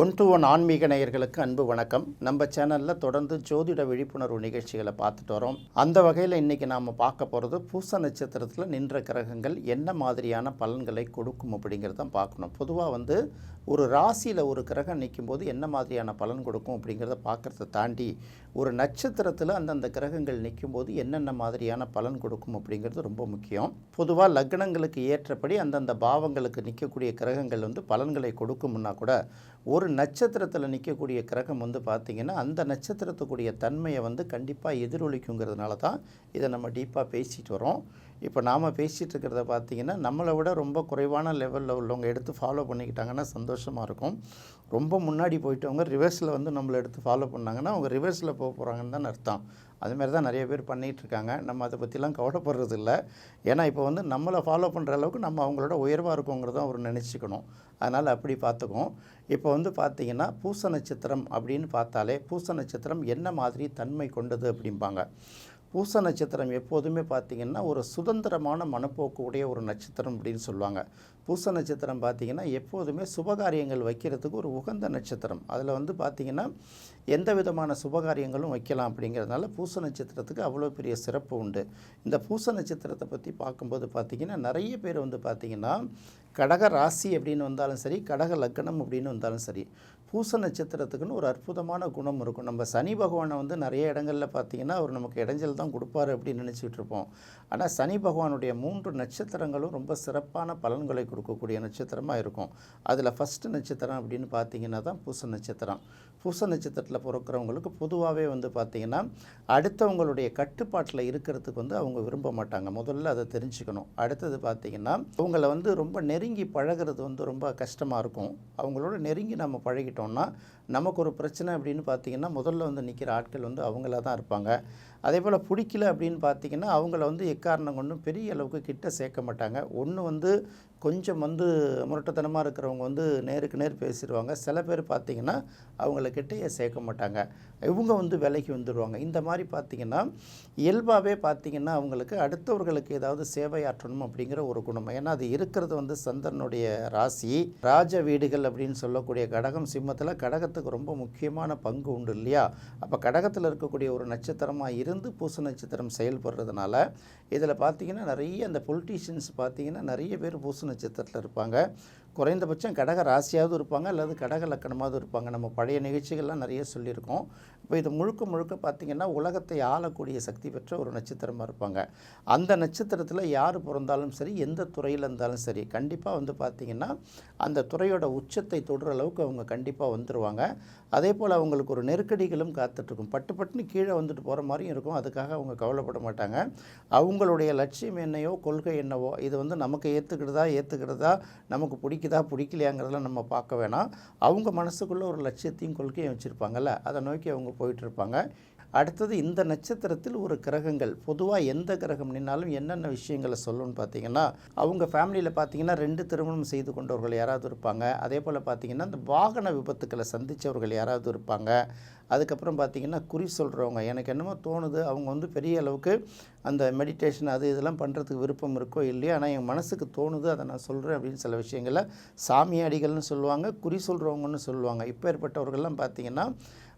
One to one ஆன்மீக நேயர்களுக்கு அன்பு வணக்கம். நம்ம சேனலில் தொடர்ந்து ஜோதிட விழிப்புணர்வு நிகழ்ச்சிகளை பார்த்துட்டு வரோம். அந்த வகையில் இன்றைக்கி நாம் பார்க்க போகிறது பூச நட்சத்திரத்தில் நின்ற கிரகங்கள் என்ன மாதிரியான பலன்களை கொடுக்கும் அப்படிங்கிறத பார்க்கணும். பொதுவாக வந்து ஒரு ராசியில் ஒரு கிரகம் நிற்கும் போது என்ன மாதிரியான பலன் கொடுக்கும் அப்படிங்கிறத பார்க்குறத தாண்டி ஒரு நட்சத்திரத்தில் அந்தந்த கிரகங்கள் நிற்கும் போது என்னென்ன மாதிரியான பலன் கொடுக்கும் அப்படிங்கிறது ரொம்ப முக்கியம். பொதுவாக லக்னங்களுக்கு ஏற்றபடி அந்தந்த பாவங்களுக்கு நிற்கக்கூடிய கிரகங்கள் வந்து பலன்களை கொடுக்கும்னா கூட ஒரு ஒரு நட்சத்திரத்தில் நிற்கக்கூடிய கிரகம் வந்து பார்த்திங்கன்னா அந்த நட்சத்திரத்துக்குரிய தன்மையை வந்து கண்டிப்பாக எதிரொலிக்குங்கிறதுனால தான் இதை நம்ம டீப்பாக பேசிட்டு வரோம் இப்போ நாம் பேசிகிட்டு இருக்கிறத பார்த்தீங்கன்னா நம்மளை விட ரொம்ப குறைவான லெவலில் உள்ளவங்க எடுத்து ஃபாலோ பண்ணிக்கிட்டாங்கன்னா சந்தோஷமாக இருக்கும். ரொம்ப முன்னாடி போயிட்டவங்க ரிவர்ஸில் வந்து நம்மளை எடுத்து ஃபாலோ பண்ணாங்கன்னா அவங்க ரிவர்ஸில் போக போகிறாங்கன்னு தான் அர்த்தம். அதுமாரி தான் நிறைய பேர் பண்ணிகிட்டு இருக்காங்க நம்ம அதை பற்றிலாம் கவலைப்படுறது இல்லை ஏன்னா இப்போ வந்து நம்மளை ஃபாலோ பண்ணுற அளவுக்கு நம்ம அவங்களோட உயர்வாக இருக்கோங்கிறத அவர் நினச்சிக்கணும். அதனால் அப்படி பார்த்துக்குவோம். இப்போ வந்து பார்த்திங்கன்னா பூச நட்சத்திரம் அப்படின்னு பார்த்தாலே பூச நட்சத்திரம் என்ன மாதிரி தன்மை கொண்டது அப்படிம்பாங்க. பூச நட்சத்திரம் எப்போதுமே பார்த்திங்கன்னா ஒரு சுதந்திரமான மனப்போக்கு உடைய ஒரு நட்சத்திரம் அப்படின்னு சொல்லுவாங்க. பூச நட்சத்திரம் பார்த்திங்கன்னா எப்போதுமே சுபகாரியங்கள் வைக்கிறதுக்கு ஒரு உகந்த நட்சத்திரம். அதில் வந்து பார்த்திங்கன்னா எந்த விதமான சுபகாரியங்களும் வைக்கலாம் அப்படிங்கிறதுனால பூச நட்சத்திரத்துக்கு அவ்வளோ பெரிய சிறப்பு உண்டு. இந்த பூச நட்சத்திரத்தை பற்றி பார்க்கும்போது பார்த்திங்கன்னா நிறைய பேர் வந்து பார்த்திங்கன்னா கடக ராசி அப்படின்னு வந்தாலும் சரி கடக லக்னம் அப்படின்னு வந்தாலும் சரி பூச நட்சத்திரத்துக்குன்னு ஒரு அற்புதமான குணம் இருக்கும். நம்ம சனி பகவானை வந்து நிறைய இடங்களில் பார்த்தீங்கன்னா அவர் நமக்கு இடைஞ்சல் தான் கொடுப்பாரு அப்படின்னு நினச்சிட்டு இருப்போம். ஆனால் சனி பகவானுடைய மூன்று நட்சத்திரங்களும் ரொம்ப சிறப்பான பலன்களை கொடுக்கக்கூடிய நட்சத்திரமாக இருக்கும். அதில் ஃபஸ்ட்டு நட்சத்திரம் அப்படின்னு பார்த்தீங்கன்னா தான் பூச நட்சத்திரம். பூச நட்சத்திரத்தில் பிறக்கிறவங்களுக்கு பொதுவாகவே வந்து பார்த்திங்கன்னா அடுத்தவங்களுடைய கட்டுப்பாட்டில் இருக்கிறதுக்கு வந்து அவங்க விரும்ப மாட்டாங்க. முதல்ல அதை தெரிஞ்சுக்கணும். அடுத்தது பார்த்திங்கன்னா அவங்கள வந்து ரொம்ப நெருங்கி பழகிறது வந்து ரொம்ப கஷ்டமாக இருக்கும். அவங்களோட நெருங்கி நம்ம பழகிட்டோம் பழகிட்டோம்னா நமக்கு ஒரு பிரச்சனை அப்படின்னு பார்த்திங்கன்னா முதல்ல வந்து நிற்கிற ஆட்கள் வந்து அவங்களா தான் இருப்பாங்க. அதே போல் பிடிக்கல அப்படின்னு பார்த்திங்கன்னா அவங்கள வந்து எக்காரணம் கொண்டும் பெரிய அளவுக்கு கிட்ட சேர்க்க மாட்டாங்க. ஒன்று வந்து கொஞ்சம் வந்து முரட்டத்தனமாக இருக்கிறவங்க வந்து நேருக்கு நேர் பேசிடுவாங்க. சில பேர் பார்த்திங்கன்னா அவங்கள கிட்டேயே சேர்க்க மாட்டாங்க. இவங்க வந்து விலைக்கு வந்துடுவாங்க. இந்த மாதிரி பார்த்திங்கன்னா இயல்பாகவே பார்த்திங்கன்னா அவங்களுக்கு அடுத்தவர்களுக்கு ஏதாவது சேவையாற்றணும் அப்படிங்கிற ஒரு குணம். ஏன்னா அது இருக்கிறது வந்து சந்திரனுடைய ராசி. ராஜ வீடுகள் அப்படின்னு சொல்லக்கூடிய கடகம் சிம்மத்தில் கடகத்துக்கு ரொம்ப முக்கியமான பங்கு உண்டு இல்லையா? அப்போ கடகத்தில் இருக்கக்கூடிய ஒரு நட்சத்திரமாக இரு இருந்து பூச நட்சத்திரம் செயல்படுறதுனால இதில் பார்த்திங்கன்னா நிறைய அந்த பொலிட்டீஷியன்ஸ் பார்த்திங்கன்னா நிறைய பேர் பூச நட்சத்திரத்தில் இருப்பாங்க. குறைந்தபட்சம் கடக ராசியாவது இருப்பாங்க அல்லது கடக லக்கணமாவது இருப்பாங்க. நம்ம பழைய நிகழ்ச்சிகள்லாம் நிறைய சொல்லியிருக்கோம். இப்போ இது முழுக்க முழுக்க பார்த்திங்கன்னா உலகத்தை ஆளக்கூடிய சக்தி பெற்ற ஒரு நட்சத்திரமாக இருப்பாங்க. அந்த நட்சத்திரத்தில் யார் பிறந்தாலும் சரி எந்த துறையில் இருந்தாலும் சரி கண்டிப்பாக வந்து பார்த்திங்கன்னா அந்த துறையோட உச்சத்தை தொடுற அளவுக்கு அவங்க கண்டிப்பாக வந்துடுவாங்க அதே போல் அவங்களுக்கு ஒரு நெருக்கடிகளும் காத்துட்ருக்கும். பட்டு பட்டுன்னு கீழே வந்துட்டு போகிற மாதிரியும் இருக்கும். அதுக்காக அவங்க கவலைப்பட மாட்டாங்க. அவங்களுடைய லட்சியம் என்னையோ கொள்கை என்னவோ இது வந்து நமக்கு ஏற்றுக்கிறதா ஏற்றுக்கிறதா நமக்கு பிடிக்குதா பிடிக்கலையாங்கிறதெல்லாம் நம்ம பார்க்க வேணாம். அவங்க மனசுக்குள்ளே ஒரு லட்சியத்தையும் கொள்கையும் வச்சுருப்பாங்கல்ல. அதை நோக்கி அவங்க போயிட்டுருப்பாங்க அடுத்தது இந்த நட்சத்திரத்தில் ஒரு கிரகங்கள் பொதுவாக எந்த கிரகம் நின்னாலும் என்னென்ன விஷயங்களை சொல்லணும்னு பார்த்தீங்கன்னா அவங்க ஃபேமிலியில் பார்த்தீங்கன்னா ரெண்டு திருமணம் செய்து கொண்டவர்கள் யாராவது இருப்பாங்க. அதே போல் பார்த்தீங்கன்னா இந்த வாகன விபத்துக்களை சந்தித்தவர்கள் யாராவது இருப்பாங்க. அதுக்கப்புறம் பார்த்திங்கன்னா குறி சொல்கிறவங்க எனக்கு என்னமோ தோணுது அவங்க வந்து பெரிய அளவுக்கு அந்த மெடிடேஷன் அது இதெல்லாம் பண்ணுறதுக்கு விருப்பம் இருக்கோ இல்லையோ ஆனால் என் மனசுக்கு தோணுது அதை நான் சொல்கிறேன் அப்படின்னு சில விஷயங்களை சாமியாடிகள்னு சொல்லுவாங்க குறி சொல்கிறவங்கன்னு சொல்லுவாங்க. இப்போ ஏற்பட்டவர்கள்லாம் பார்த்திங்கன்னா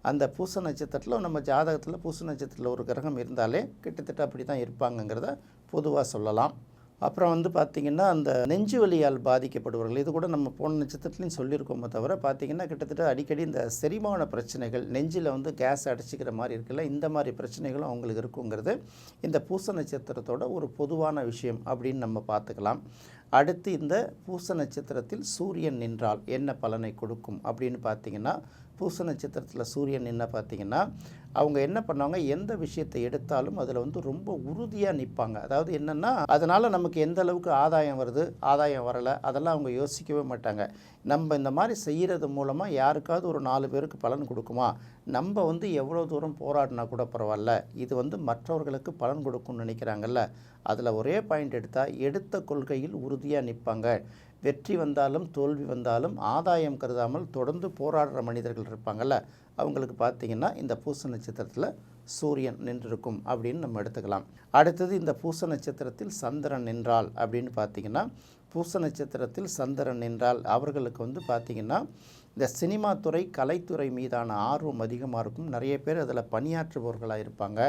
அந்த பூச நட்சத்திரத்தில் நம்ம ஜாதகத்தில் பூச நட்சத்திரத்தில் ஒரு கிரகம் இருந்தாலே கிட்டத்தட்ட அப்படி தான் இருப்பாங்கங்கிறத பொதுவாக சொல்லலாம். அப்புறம் வந்து பார்த்திங்கன்னா அந்த நெஞ்சு வலியால் பாதிக்கப்படுவார்கள் இது கூட நம்ம போன நட்சத்திரத்துலையும் சொல்லியிருக்கோமே தவிர பார்த்திங்கன்னா கிட்டத்தட்ட அடிக்கடி இந்த செரிமான பிரச்சனைகள் நெஞ்சில் வந்து கேஸ் அடைச்சிக்கிற மாதிரி இருக்குல்ல இந்த மாதிரி பிரச்சனைகளும் அவங்களுக்கு இருக்குங்கிறது இந்த பூச நட்சத்திரத்தோட ஒரு பொதுவான விஷயம் அப்படின்னு நம்ம பார்த்துக்கலாம் அடுத்து இந்த பூச நட்சத்திரத்தில் சூரியன் நின்றால் என்ன பலனை கொடுக்கும் அப்படின்னு பார்த்தீங்கன்னா பூச நட்சத்திரத்தில் சூரியன் என்ன பார்த்தீங்கன்னா அவங்க என்ன பண்ணுவாங்க எந்த விஷயத்தை எடுத்தாலும் அதில் வந்து ரொம்ப உறுதியாக நிற்பாங்க அதாவது என்னென்னா அதனால் நமக்கு எந்த அளவுக்கு ஆதாயம் வருது ஆதாயம் வரலை அதெல்லாம் அவங்க யோசிக்கவே மாட்டாங்க. நம்ம இந்த மாதிரி செய்கிறது மூலமாக யாருக்காவது ஒரு நாலு பேருக்கு பலன் கொடுக்குமா? நம்ம வந்து எவ்வளோ தூரம் போராடினா கூட பரவாயில்ல. இது வந்து மற்றவர்களுக்கு பலன் கொடுக்கும்னு நினைக்கிறாங்கல்ல. அதில் ஒரே பாயிண்ட் எடுத்தால் எடுத்த கொள்கையில் உறுதியாக நிற்பாங்க வெற்றி வந்தாலும் தோல்வி வந்தாலும் ஆதாயம் கருதாமல் தொடர்ந்து போராடுற மனிதர்கள் இருப்பாங்கள்ல அவங்களுக்கு பார்த்தீங்கன்னா இந்த பூச நட்சத்திரத்தில் சூரியன் நின்றிருக்கும் அப்படின்னு நம்ம எடுத்துக்கலாம். அடுத்தது இந்த பூச நட்சத்திரத்தில் சந்திரன் நின்றால் அப்படின்னு பார்த்தீங்கன்னா பூச நட்சத்திரத்தில் சந்திரன் நின்றால் அவர்களுக்கு வந்து பார்த்திங்கன்னா இந்த சினிமா துறை கலைத்துறை மீதான ஆர்வம் அதிகமாக இருக்கும். நிறைய பேர் அதில் பணியாற்றுபவர்களாக இருப்பாங்க.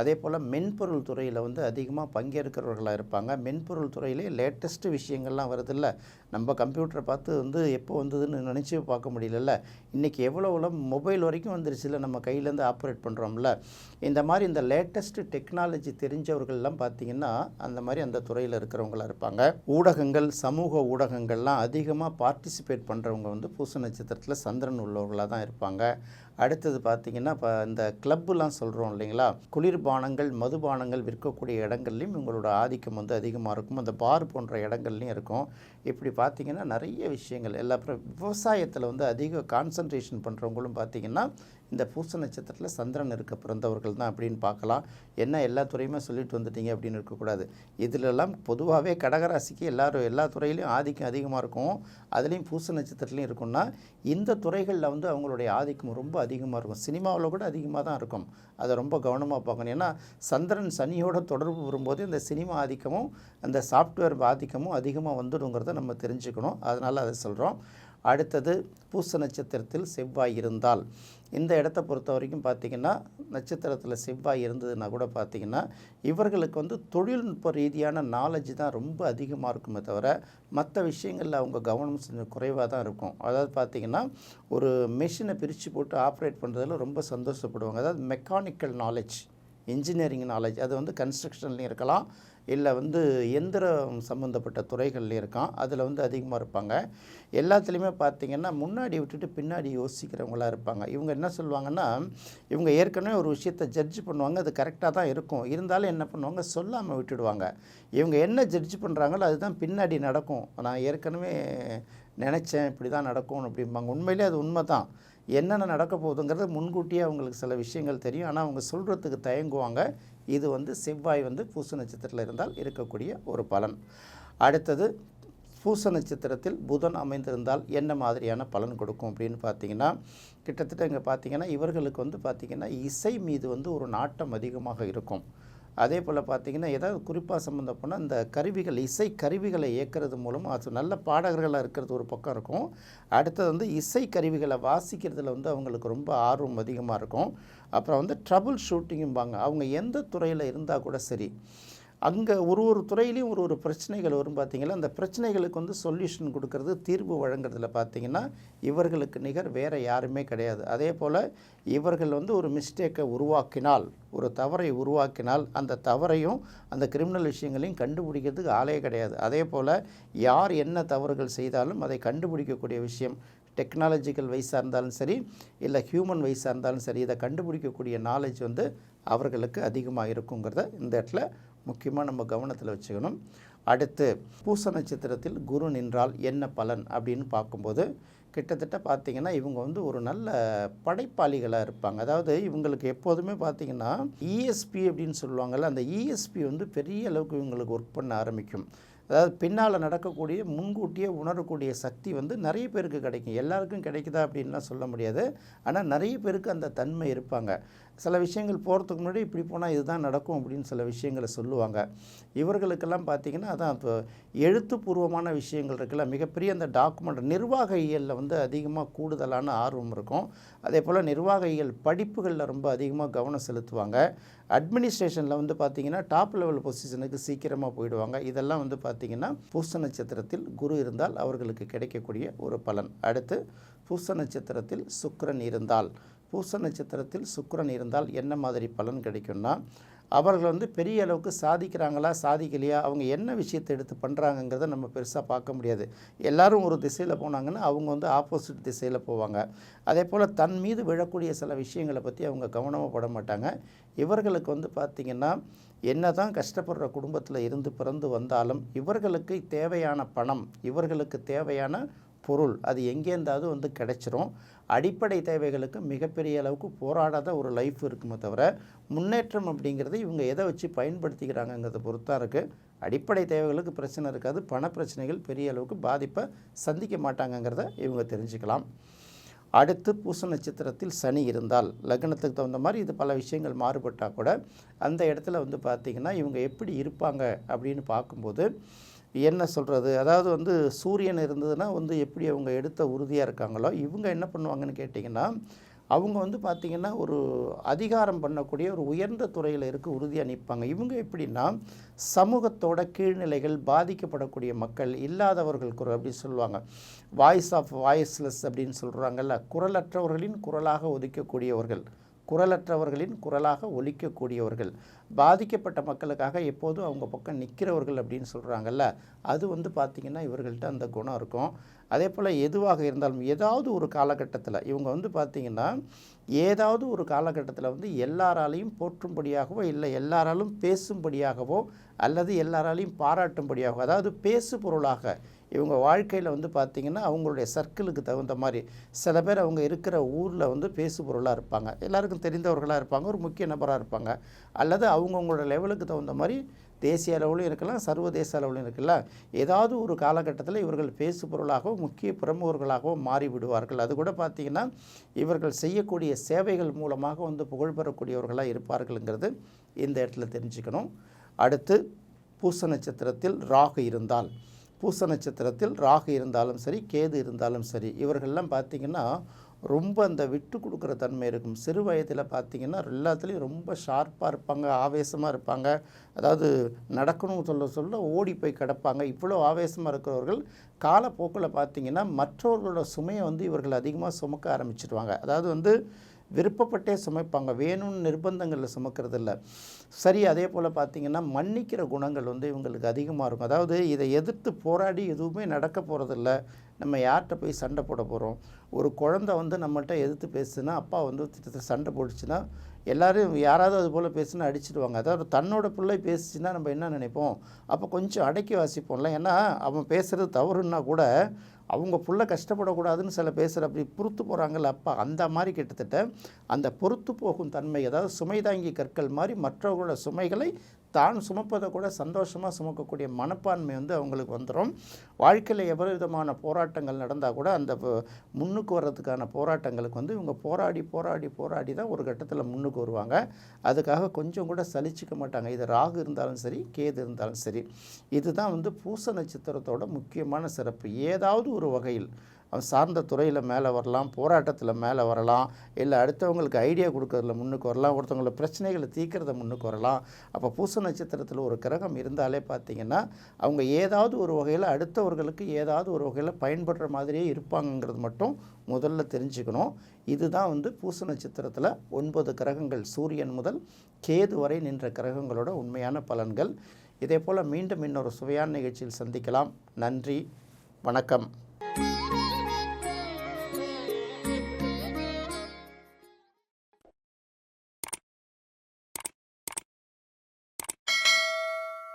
அதே போல் மென்பொருள் துறையில் வந்து அதிகமாக பங்கேற்கிறவர்களாக இருப்பாங்க. மென்பொருள் துறையிலே லேட்டஸ்ட்டு விஷயங்கள்லாம் வருதில்ல. நம்ம கம்ப்யூட்டரை பார்த்து வந்து எப்போ வந்ததுன்னு நினச்சி பார்க்க முடியலல்ல. இன்றைக்கி எவ்வளோ மொபைல் வரைக்கும் வந்துருச்சுல நம்ம கையிலேருந்து ஆப்ரேட் பண்ணுறோம்ல இந்த மாதிரி இந்த லேட்டஸ்ட்டு டெக்னாலஜி தெரிஞ்சவர்கள்லாம் பார்த்திங்கன்னா அந்த மாதிரி அந்த துறையில் இருக்கிறவங்களா இருப்பாங்க. ஊடகங்கள் சமூக ஊடகங்கள்லாம் அதிகமாக பார்ட்டிசிபேட் பண்ணுறவங்க வந்து பூச நட்சத்திரத்தில் சந்திரன் உள்ளவர்களாக தான் இருப்பாங்க. அடுத்தது பார்த்திங்கன்னா இப்போ இந்த கிளப்புலாம் சொல்கிறோம் இல்லைங்களா? குளிர்பானங்கள் மதுபானங்கள் விற்கக்கூடிய இடங்கள்லையும் இவங்களோட ஆதிக்கம் வந்து அதிகமாக இருக்கும். அந்த பார் போன்ற இடங்கள்லையும் இருக்கும். இப்படி பார்த்திங்கன்னா நிறைய விஷயங்கள். எல்லா அப்புறம் விவசாயத்தில் வந்து அதிக கான்சன்ட்ரேஷன் பண்ணுறவங்களும் பார்த்திங்கன்னா இந்த பூச நட்சத்திரத்தில் சந்திரன் இருக்க பிறந்தவர்கள் தான் அப்படின்னு பார்க்கலாம். என்ன எல்லா துறையுமே சொல்லிட்டு வந்துட்டீங்க அப்படின்னு இருக்கக்கூடாது இதிலெல்லாம் பொதுவாகவே கடகராசிக்கு எல்லாரும் எல்லா துறையிலையும் ஆதிக்கம் அதிகமாக இருக்கும். அதுலேயும் பூச நட்சத்திரத்துலையும் இருக்கும்னா இந்த துறைகளில் வந்து அவங்களுடைய ஆதிக்கம் ரொம்ப அதிகமாக இருக்கும். சினிமாவில் கூட அதிகமாக தான் இருக்கும். அதை ரொம்ப கவனமாக பார்க்கணும். ஏன்னா சந்திரன் சனியோட தொடர்பு வரும்போது இந்த சினிமா ஆதிக்கமும் அந்த சாஃப்ட்வேர் ஆதிக்கமும் அதிகமாக வந்துடுங்கிறத நம்ம தெரிஞ்சுக்கணும். அதனால் அதை சொல்கிறோம் அடுத்தது பூச நட்சத்திரத்தில் செவ்வாய் இருந்தால். இந்த இடத்த பொறுத்த வரைக்கும் பார்த்திங்கன்னா நட்சத்திரத்தில் செவ்வாய் இருந்ததுன்னா கூட பார்த்திங்கன்னா இவர்களுக்கு வந்து தொழில்நுட்ப ரீதியான நாலேஜ் தான் ரொம்ப அதிகமாக இருக்குமே தவிர மற்ற விஷயங்களில் அவங்க கவனம் கொஞ்சம் குறைவாக தான் இருக்கும். அதாவது பார்த்திங்கன்னா ஒரு மெஷினை பிரித்து போட்டு ஆப்ரேட் பண்ணுறதுல ரொம்ப சந்தோஷப்படுவாங்க. அதாவது மெக்கானிக்கல் நாலேஜ் இன்ஜினியரிங் நாலேஜ் அது வந்து கன்ஸ்ட்ரக்ஷன்லேயும் இருக்கலாம். இல்லை வந்து எந்திரம் சம்மந்தப்பட்ட துறைகள்லேயும் இருக்கான். அதில் வந்து அதிகமாக இருப்பாங்க. எல்லாத்துலேயுமே பார்த்திங்கன்னா முன்னாடி விட்டுட்டு பின்னாடி யோசிக்கிறவங்களா இருப்பாங்க. இவங்க என்ன சொல்லுவாங்கன்னா இவங்க ஏற்கனவே ஒரு விஷயத்தை ஜட்ஜ் பண்ணுவாங்க அது கரெக்டாக தான் இருக்கும். இருந்தாலும் என்ன பண்ணுவாங்க? சொல்லாமல் விட்டுடுவாங்க. இவங்க என்ன ஜட்ஜ் பண்ணுறாங்களோ அதுதான் பின்னாடி நடக்கும். நான் ஏற்கனவே நினச்சேன் இப்படி தான் நடக்கும் அப்படிம்பாங்க. உண்மையிலே அது உண்மை தான் என்னென்ன நடக்க போகுதுங்கிறது முன்கூட்டியே அவங்களுக்கு சில விஷயங்கள் தெரியும். ஆனால் அவங்க சொல்கிறதுக்கு தயங்குவாங்க. இது வந்து செவ்வாய் வந்து பூச நட்சத்திரத்தில் இருந்தால் இருக்கக்கூடிய ஒரு பலன். அடுத்தது பூச நட்சத்திரத்தில் புதன் அமைந்திருந்தால் என்ன மாதிரியான பலன் கொடுக்கும் அப்படின்னு பார்த்தீங்கன்னா கிட்டத்தட்ட இங்கே பார்த்தீங்கன்னா இவர்களுக்கு வந்து பார்த்திங்கன்னா இசை மீது வந்து ஒரு நாட்டம் அதிகமாக இருக்கும். அதே போல் பார்த்திங்கன்னா ஏதாவது குறிப்பாக சம்மந்தம் போனால் இந்த கருவிகள் இசை கருவிகளை இயக்கிறது மூலம் அது நல்ல பாடகர்களாக இருக்கிறது ஒரு பக்கம் இருக்கும். அடுத்தது வந்து இசை கருவிகளை வாசிக்கிறதுல வந்து அவங்களுக்கு ரொம்ப ஆர்வம் அதிகமாக இருக்கும். அப்புறம் வந்து ட்ரபுள் ஷூட்டிங்கும்பாங்க அவங்க எந்த துறையில் இருந்தால் கூட சரி. அங்கே ஒரு ஒரு துறையிலையும் ஒரு ஒரு பிரச்சனைகள் வரும் பார்த்திங்கன்னா அந்த பிரச்சனைகளுக்கு வந்து சொல்யூஷன் கொடுக்கறது தீர்வு வழங்குறதுல பார்த்தீங்கன்னா இவர்களுக்கு நிகர் வேறு யாருமே கிடையாது. அதே போல் இவர்கள் வந்து ஒரு மிஸ்டேக்கை உருவாக்கினால் ஒரு தவறை உருவாக்கினால் அந்த தவறையும் அந்த கிரிமினல் விஷயங்களையும் கண்டுபிடிக்கிறதுக்கு ஆளே கிடையாது. அதே போல் யார் என்ன தவறுகள் செய்தாலும் அதை கண்டுபிடிக்கக்கூடிய விஷயம் டெக்னாலஜிக்கல் வைஸாக இருந்தாலும் சரி இல்லை ஹியூமன் வைஸாக இருந்தாலும் சரி இதை கண்டுபிடிக்கக்கூடிய நாலேஜ் வந்து அவர்களுக்கு அதிகமாக இருக்குங்கிறத இந்த இடத்துல முக்கியமாக நம்ம கவனத்தில் வச்சுக்கணும். அடுத்து பூச நட்சத்திரத்தில் குரு நின்றால் என்ன பலன் அப்படின்னு பார்க்கும்போது கிட்டத்தட்ட பார்த்திங்கன்னா இவங்க வந்து ஒரு நல்ல படைப்பாளிகளாக இருப்பாங்க. அதாவது இவங்களுக்கு எப்போதுமே பார்த்திங்கன்னா இஎஸ்பி அப்படின்னு சொல்லுவாங்கள்ல அந்த இஎஸ்பி வந்து பெரிய அளவுக்கு இவங்களுக்கு ஒர்க் பண்ண ஆரம்பிக்கும். அதாவது பின்னால் நடக்கக்கூடிய முன்கூட்டியே உணரக்கூடிய சக்தி வந்து நிறைய பேருக்கு கிடைக்கும். எல்லாருக்கும் கிடைக்குதா அப்படின்லாம் சொல்ல முடியாது. ஆனால் நிறைய பேருக்கு அந்த தன்மை இருப்பாங்க. சில விஷயங்கள் போகிறதுக்கு முன்னாடி இப்படி போனால் இதுதான் நடக்கும் அப்படின்னு சில விஷயங்களை சொல்லுவாங்க. இவர்களுக்கெல்லாம் பார்த்திங்கன்னா அதான் இப்போ எழுத்துப்பூர்வமான விஷயங்கள் இருக்குல்ல மிகப்பெரிய அந்த டாக்குமெண்ட் நிர்வாக இயலில் வந்து அதிகமாக கூடுதலான ஆர்வம் இருக்கும். அதே போல் நிர்வாக இயல் படிப்புகளில் ரொம்ப அதிகமாக கவனம் செலுத்துவாங்க. அட்மினிஸ்ட்ரேஷனில் வந்து பார்த்திங்கன்னா டாப் லெவல் பொசிஷனுக்கு சீக்கிரமாக போயிடுவாங்க. இதெல்லாம் வந்து பார்த்திங்கன்னா பூச நட்சத்திரத்தில் குரு இருந்தால் அவர்களுக்கு கிடைக்கக்கூடிய ஒரு பலன். அடுத்து பூச நட்சத்திரத்தில் சுக்கரன் இருந்தால். பூச நட்சத்திரத்தில் சுக்கரன் இருந்தால் என்ன மாதிரி பலன் கிடைக்கும்னா அவர்கள் வந்து பெரிய அளவுக்கு சாதிக்கிறாங்களா சாதிக்கலையா அவங்க என்ன விஷயத்தை எடுத்து பண்ணுறாங்கங்கிறத நம்ம பெருசாக பார்க்க முடியாது. எல்லாரும் ஒரு திசையில் போனாங்கன்னா அவங்க வந்து ஆப்போசிட் திசையில் போவாங்க. அதே போல் தன் மீது விழக்கூடிய சில விஷயங்களை பற்றி அவங்க கவனமாக பட மாட்டாங்க. இவர்களுக்கு வந்து பார்த்திங்கன்னா என்ன தான் கஷ்டப்படுற குடும்பத்தில் இருந்து பிறந்து வந்தாலும் இவர்களுக்கு தேவையான பணம் இவர்களுக்கு தேவையான பொருள் அது எங்கேருந்தாவது வந்து கிடைச்சிரும். அடிப்படை தேவைகளுக்கு மிகப்பெரிய அளவுக்கு போராடாத ஒரு லைஃப் இருக்குமே தவிர முன்னேற்றம் அப்படிங்கிறது இவங்க எதை வச்சு பயன்படுத்திக்கிறாங்கங்கிறத பொறுத்தான் இருக்குது அடிப்படை தேவைகளுக்கு பிரச்சனை இருக்காது. பண பிரச்சனைகள் பெரிய அளவுக்கு பாதிப்பை சந்திக்க மாட்டாங்கங்கிறத இவங்க தெரிஞ்சுக்கலாம். அடுத்து பூச நட்சத்திரத்தில் சனி இருந்தால் லக்னத்துக்கு தகுந்த மாதிரி இது பல விஷயங்கள் மாறுபட்டால் கூட அந்த இடத்துல வந்து பார்த்திங்கன்னா இவங்க எப்படி இருப்பாங்க அப்படின்னு பார்க்கும்போது என்ன சொல்கிறது அதாவது வந்து சூரியன் இருந்ததுன்னா வந்து எப்படி அவங்க எடுத்த உறுதியாக இருக்காங்களோ இவங்க என்ன பண்ணுவாங்கன்னு கேட்டிங்கன்னா அவங்க வந்து பார்த்திங்கன்னா ஒரு அதிகாரம் பண்ணக்கூடிய ஒரு உயர்ந்த துறையில் இருக்க உறுதியாக நிற்பாங்க இவங்க எப்படின்னா சமூகத்தோட கீழ்நிலைகள் பாதிக்கப்படக்கூடிய மக்கள் இல்லாதவர்கள் குரல் அப்படி சொல்லுவாங்க. வாய்ஸ் ஆஃப் வாய்ஸ்லெஸ் அப்படின்னு சொல்கிறாங்கல்ல குரலற்றவர்களின் குரலாக ஒதுக்கக்கூடியவர்கள். குரலற்றவர்களின் குரலாக ஒலிக்கக்கூடியவர்கள். பாதிக்கப்பட்ட மக்களுக்காக எப்போதும் அவங்க பக்கம் நிற்கிறவர்கள் அப்படின்னு சொல்கிறாங்கல்ல அது வந்து பார்த்திங்கன்னா இவர்கள்ட்ட அந்த குணம் இருக்கும். அதே போல் எதுவாக இருந்தாலும் ஏதாவது ஒரு காலகட்டத்தில் இவங்க வந்து பார்த்திங்கன்னா ஏதாவது ஒரு காலகட்டத்தில் வந்து எல்லாராலையும் போற்றும்படியாகவோ இல்லை எல்லாராலும் பேசும்படியாகவோ அல்லது எல்லாராலையும் பாராட்டும்படியாகவோ அதாவது பேசு பொருளாக இவங்க வாழ்க்கையில் வந்து பார்த்திங்கன்னா அவங்களுடைய சர்க்கிளுக்கு தகுந்த மாதிரி சில பேர் அவங்க இருக்கிற ஊரில் வந்து பேசு பொருளாக இருப்பாங்க. எல்லாருக்கும் தெரிந்தவர்களாக இருப்பாங்க ஒரு முக்கிய நபராக இருப்பாங்க. அல்லது அவங்கவுங்களோட லெவலுக்கு தகுந்த மாதிரி தேசிய அளவிலும் இருக்கலாம் சர்வதேச அளவிலும் இருக்கலாம். ஏதாவது ஒரு காலகட்டத்தில் இவர்கள் பேசு பொருளாகவும் முக்கிய பிரமுகர்களாகவும் மாறிவிடுவார்கள். அது கூட பார்த்திங்கன்னா இவர்கள் செய்யக்கூடிய சேவைகள் மூலமாக வந்து புகழ் பெறக்கூடியவர்களாக இருப்பார்கள்ங்கிறது இந்த இடத்துல தெரிஞ்சுக்கணும். அடுத்து பூச நட்சத்திரத்தில் ராகு இருந்தால். பூச நட்சத்திரத்தில் ராகு இருந்தாலும் சரி கேது இருந்தாலும் சரி இவர்கள்லாம் பார்த்திங்கன்னா ரொம்ப அந்த விட்டு கொடுக்குற தன்மை இருக்கும். சிறு வயதில் பார்த்திங்கன்னா எல்லாத்துலேயும் ரொம்ப ஷார்ப்பாக இருப்பாங்க ஆவேசமாக இருப்பாங்க. அதாவது நடக்கணும்னு சொல்ல சொல்ல ஓடி போய் கிடப்பாங்க. இவ்வளோ ஆவேசமாக இருக்கிறவர்கள் காலப்போக்கில் பார்த்திங்கன்னா மற்றவர்களோட சுமையை வந்து இவர்கள் அதிகமாக சுமக்க ஆரம்பிச்சிடுவாங்க அதாவது வந்து விருப்பப்பட்டே சுமைப்பாங்க. வேணும்னு நிர்பந்தங்களில் சுமக்கிறது இல்லை சரி அதே போல் பார்த்திங்கன்னா மன்னிக்கிற குணங்கள் வந்து இவங்களுக்கு அதிகமாக இருக்கும். அதாவது இதை எதிர்த்து போராடி எதுவுமே நடக்க போகிறதில்ல நம்ம யார்கிட்ட போய் சண்டை போட போகிறோம் ஒரு குழந்தை வந்து நம்மள்ட்ட எதிர்த்து பேசுனா அப்பா வந்து சண்டை போட்டுச்சுன்னா எல்லோரும் யாராவது அது போல் பேசுனா அடிச்சிடுவாங்க. அதாவது தன்னோட பிள்ளை பேசுச்சுன்னா நம்ம என்ன நினைப்போம்? அப்போ கொஞ்சம் அடக்கி வாசிப்போம்ல. ஏன்னா அவன் பேசுகிறது தவறுன்னா கூட அவங்க புள்ள கஷ்டப்படக்கூடாதுன்னு சில பேசுகிற அப்படி பொறுத்து போகிறாங்கல்ல அப்பா. அந்த மாதிரி கிட்டத்தட்ட அந்த பொறுத்து போகும் தன்மை அதாவது சுமை தாங்கி கற்கள் மாதிரி மற்றவர்களோட சுமைகளை தான் சுமப்பதை கூட சந்தோஷமாக சுமக்கக்கூடிய மனப்பான்மை வந்து அவங்களுக்கு வந்துடும் வாழ்க்கையில் எவ்வளவு விதமான போராட்டங்கள் நடந்தால் கூட அந்த முன்னுக்கு வர்றதுக்கான போராட்டங்களுக்கு வந்து இவங்க போராடி போராடி போராடி தான் ஒரு கட்டத்தில் முன்னுக்கு வருவாங்க. அதுக்காக கொஞ்சம் கூட சலிச்சிக்க மாட்டாங்க. இது ராகு இருந்தாலும் சரி கேது இருந்தாலும் சரி. இதுதான் வந்து பூச நட்சத்திரத்தோட முக்கியமான சிறப்பு. ஏதாவது ஒரு வகையில் அவன் சார்ந்த துறையில் மேலே வரலாம் போராட்டத்தில் மேலே வரலாம் இல்லை அடுத்தவங்களுக்கு ஐடியா கொடுக்கறதுல முன்னுக்கு வரலாம் ஒருத்தவங்கள பிரச்சனைகளை தீர்க்கிறத முன்னுக்கு வரலாம். அப்போ பூச நட்சத்திரத்தில் ஒரு கிரகம் இருந்தாலே பார்த்திங்கன்னா அவங்க ஏதாவது ஒரு வகையில் அடுத்தவர்களுக்கு ஏதாவது ஒரு வகையில் பயன்படுற மாதிரியே இருப்பாங்கங்கிறது மட்டும் முதல்ல தெரிஞ்சுக்கணும். இதுதான் வந்து பூச நட்சத்திரத்தில் ஒன்பது கிரகங்கள் சூரியன் முதல் கேது வரை நின்ற கிரகங்களோட உண்மையான பலன்கள். இதே போல் மீண்டும் இன்னொரு சுவையான நிகழ்ச்சியில் சந்திக்கலாம். நன்றி வணக்கம்.